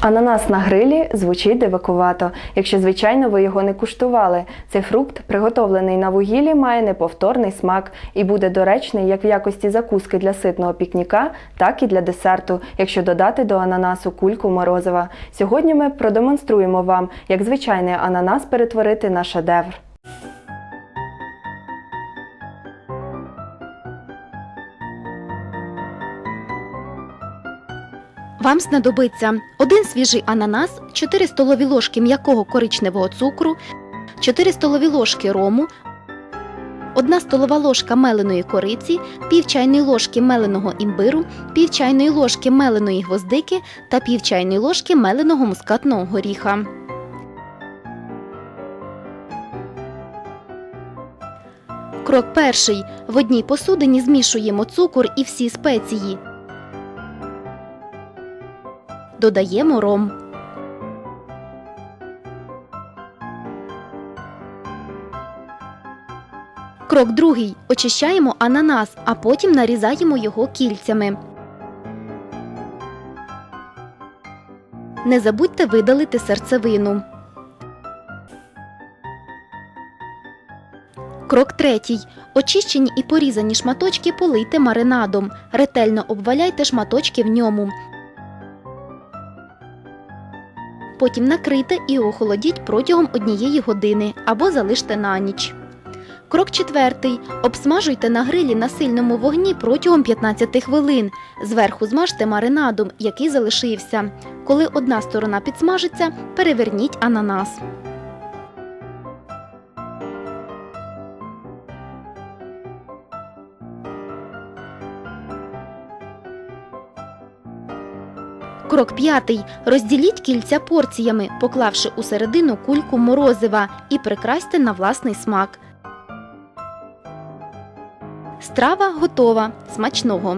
Ананас на грилі звучить дивакувато, якщо, звичайно, ви його не куштували. Цей фрукт, приготовлений на вугіллі, має неповторний смак і буде доречний як в якості закуски для ситного пікніка, так і для десерту, якщо додати до ананасу кульку морозива. Сьогодні ми продемонструємо вам, як звичайний ананас перетворити на шедевр. Вам знадобиться один свіжий ананас, 4 столові ложки м'якого коричневого цукру, 4 столові ложки рому, 1 столова ложка меленої кориці, пів чайної ложки меленого імбиру, пів чайної ложки меленої гвоздики та пів чайної ложки меленого мускатного горіха. Крок перший. В одній посудині змішуємо цукор і всі спеції. Додаємо ром. Крок другий. Очищаємо ананас, а потім нарізаємо його кільцями. Не забудьте видалити серцевину. Крок третій. Очищені і порізані шматочки полийте маринадом. Ретельно обваляйте шматочки в ньому. Потім накрийте і охолодіть протягом однієї години або залиште на ніч. Крок четвертий. Обсмажуйте на грилі на сильному вогні протягом 15 хвилин. Зверху змажте маринадом, який залишився. Коли одна сторона підсмажиться, переверніть ананас. Крок п'ятий. Розділіть кільця порціями, поклавши у середину кульку морозива і прикрасьте на власний смак. Страва готова. Смачного!